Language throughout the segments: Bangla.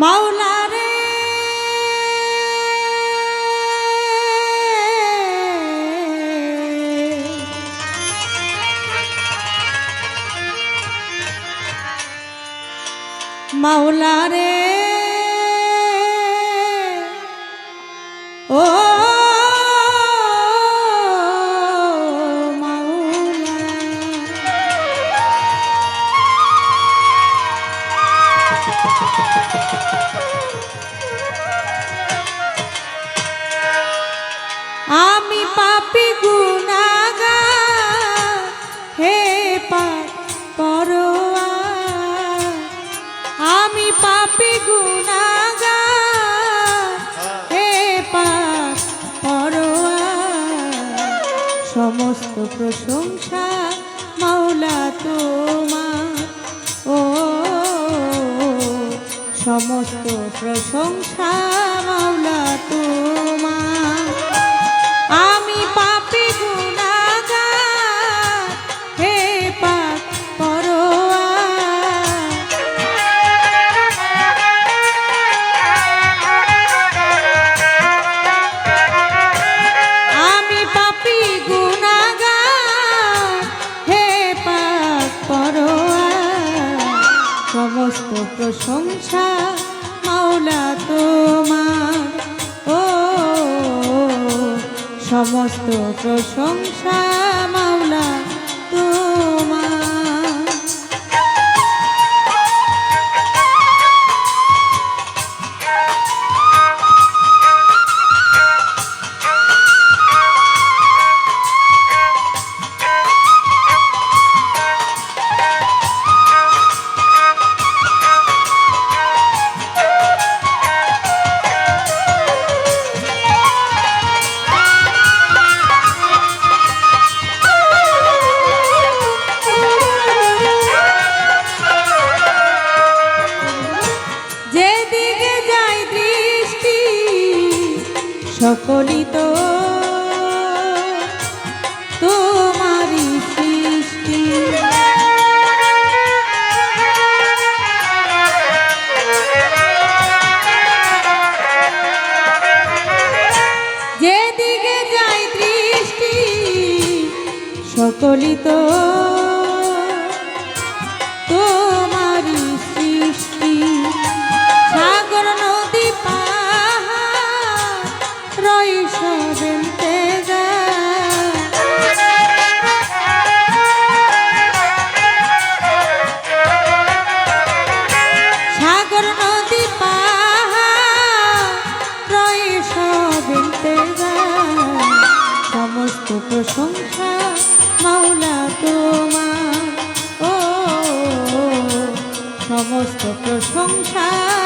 মাওলা রে। মাওলা রে। ও সমস্ত প্রশংসা সমস্ত প্রশংসা মাওলা। সকলি তো তোমারি সৃষ্টি। যেদিকে যাই দৃষ্টি সকলি তো সমস্ত প্রশংসা।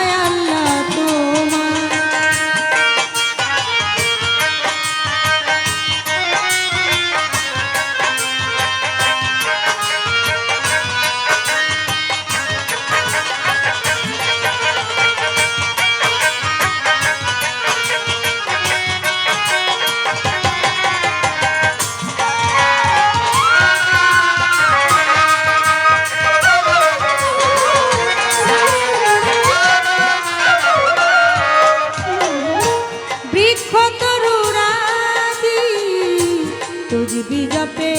তুজবি জপে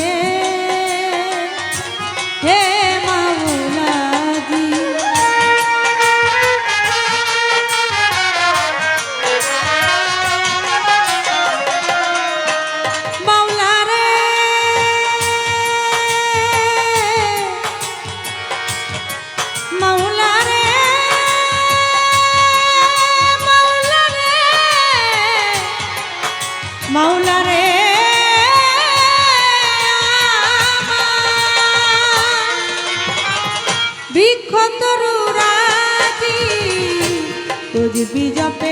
de your apenas.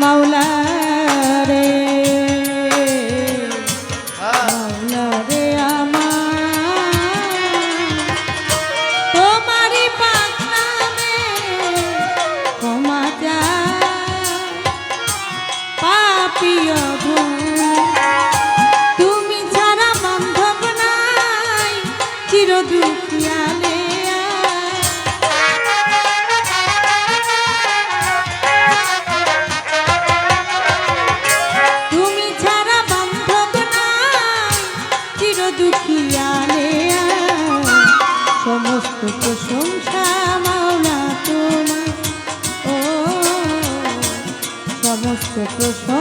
মাওলা রে। হ্যাঁ। মাওলা রে আমার। তোমারি পাক নামে ক্ষমা যা পাপিয়া দুঃখিয়া সমস্ত প্রশংসা মাওনা তোমার ও সমস্ত প্রশংসা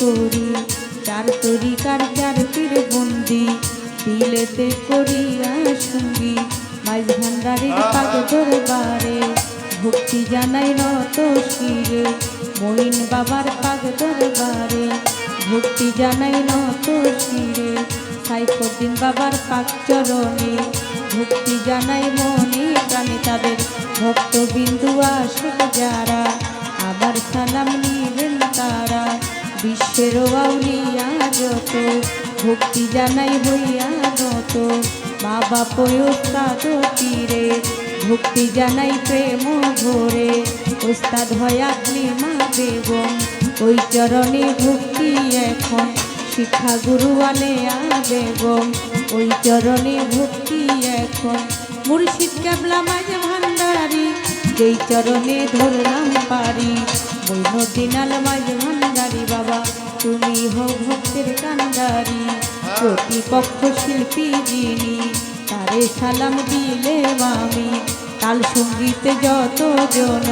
করি চার তরিকার চার পীর বন্দি দিলেতে করিয়া সঙ্গী মাইজ ভান্ডারের পাগ দরবারে ভক্তি জানাই নত শিরে মহিন বাবার পাগ দরবারে ভক্তি জানাই নত শিরে সাইফুদ্দিন বাবার পাক চরণে ভক্তি জানাই মনে প্রাণে তাদের ভক্তবিন্দু আসুক যারা আবার সালাম তারা বিশ্বের আউলিয়া যত ভক্তি জানাই হইয়া নত। মা বাপ ওস্তাদ তীরে ভক্তি জানাই প্রেম ভরে। ওস্তাদ হয়াতলি মা বেগম, ওই চরণে ভক্তি এখন। শিক্ষা গুরু আলেয়া বেগম, ওই চরণে ভক্তি এখন। মুর্শিদ কেবলা মাঝে ভান্ডারি, যেই চরণে ধরলাম পারি। বৈনদিন আল মাঝে ভান্ডারি বাবা, তুমি হো ভক্তের কান্ডারি প্রতিপক্ষ শিল্পী যিনি, তারে সালাম দিলে আমি তাল সঙ্গীতে যত জন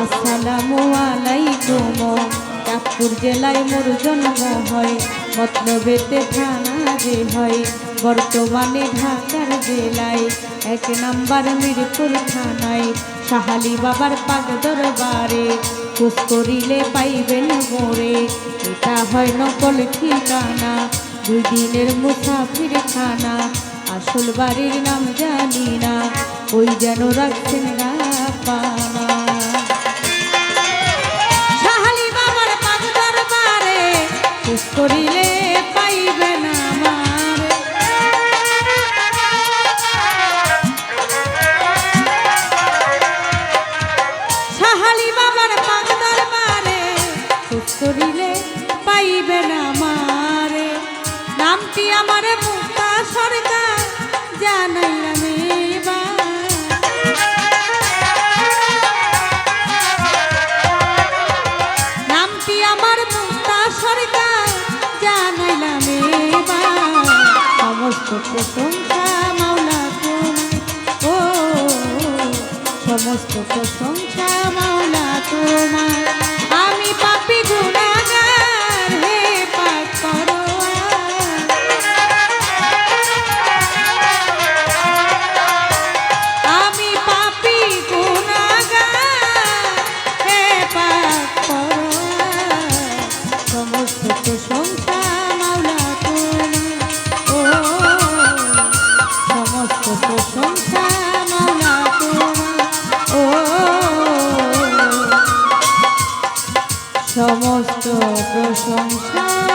আসসালামু আলাইকুম। চাঁদপুর জেলায় মোর জন্ম হয়, মতলবেতে থানা যে হয়। বর্তমানে ঢাকার জেলায় এক নাম্বার মিরপুর থানায়। সাহালি বাবার পাক দরবারে খুশ করিলে পাইবেন মোরে। এটা হয় নকল ঠিকানা, দুই দিনের মুসাফির খানা। আসল বাড়ির নাম জানি না, ওই যেন রাখছেন না সাহালি খুশ করিলে পাইবে না আমারে নামটি আমারে নামটি আমার মুক্তা সরকার জানাইলাম সমস্ত প্রশংসা মাওলা ও, সমস্ত প্রশংসা মাওলা তোমার সমস্ত প্রশংসা।